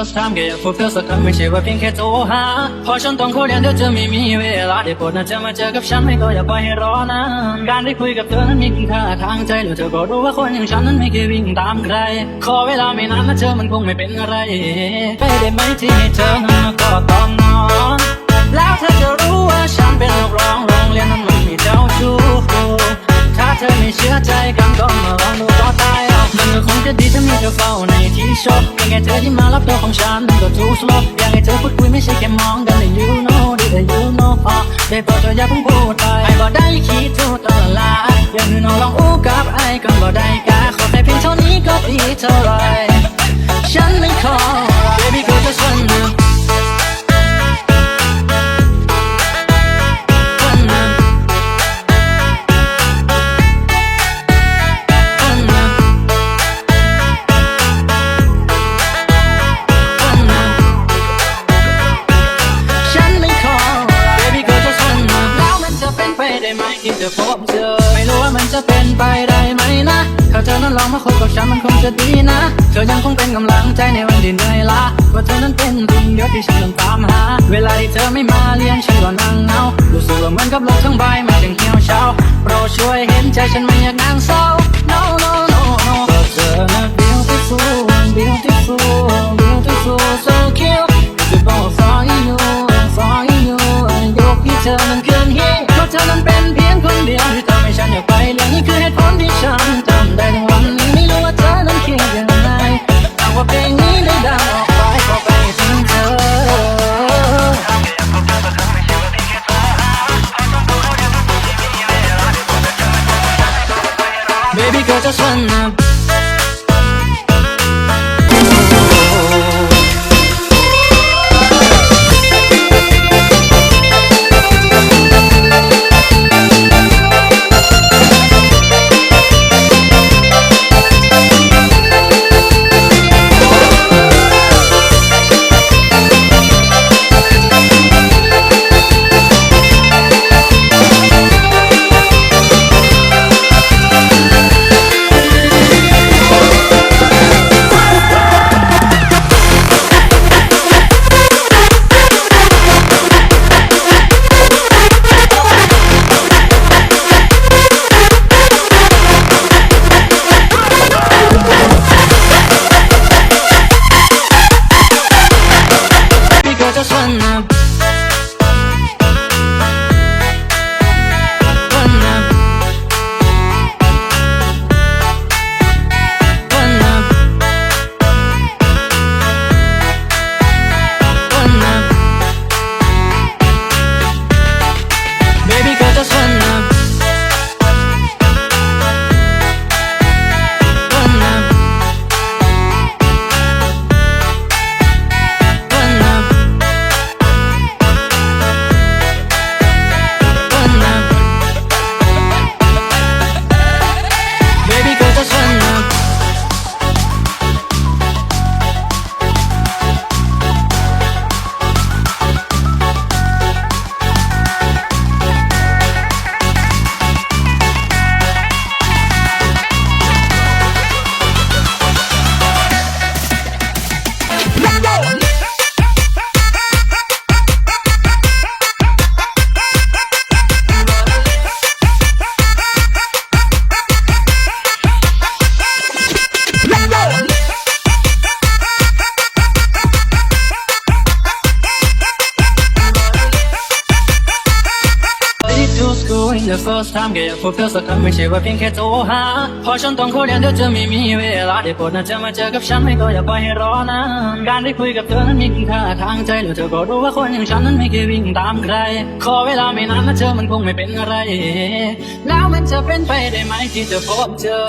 in the first time แค่อยากพบเธอสักครั้งไม่ใช่ว่าเพียงแค่โทรหาเพอฉันต้องขอเรียนเดี๋ยวจะไม่มีเวลาได้ปรดนะเธอมาเจอกับฉันไม่ก็อย่าปรอนานการได้คุยกับเธอนั้นมีคุณค่าทางใจแล้วเธอก็รู้ว่าคนอย่างฉันนั้นไม่เคยวิ่งตามใคร ขอเวลาไม่นานนะเจอมันคงไม่เป็นอะไร ไปได้ไหมที่เธอนั้นก็ต้องนอน แล้วเธอจะรู้ว่า ชอบยังไงเธอที่มารับตัวของฉันก็ทูสลบอยากให้เธอพูดคุยไม่ใช่แค่มองกันแต่ you know ดีแต่ you know พอได้โปรดเธออย่าเพิ่งพูดไปไอ้บ่ได้คิดทุกตอนละอย่างนอน้องลองอู้กับไอ้ก่อนบ่ได้กาขอแค่เพียงเท่านี้ก็ดีเท่าไร พบเจอ ไม่รู้ว่ามันจะเป็นไปได้ไหมนะ ถ้าเธอนั้นลองมาคบกับฉันมันคงจะดีนะ เธอยังคงเป็นกำลังใจในวันที่เหนื่อยล้าว่าเธอนั้นเป็นสิ่งเดียวที่ฉันต้องตามหา เวลาที่เธอไม่มาเลี้ยงฉันก็นั่งเหงารู้สึกว่าเหมือนกับโลกทั้งใบมันยังเหี่ยวเฉาโปรดช่วยเห็นใจฉันไม่อยากนั่งเศร้า 느껴져서 나 เวลาได้โปรดนะเธอมาเจอกับฉันไม่ก็อย่าปล่อยให้รอนานการได้คุยกับเธอนั้นมีคุณค่าทางใจแล้วเธอก็รู้ว่าคนอย่างฉันนั้นไม่เคยวิ่งตามใคร ขอเวลาไม่นานนะเธอมันคงไม่เป็นอะไร แล้วมันจะเป็นไปได้ไหมที่จะพบเจอ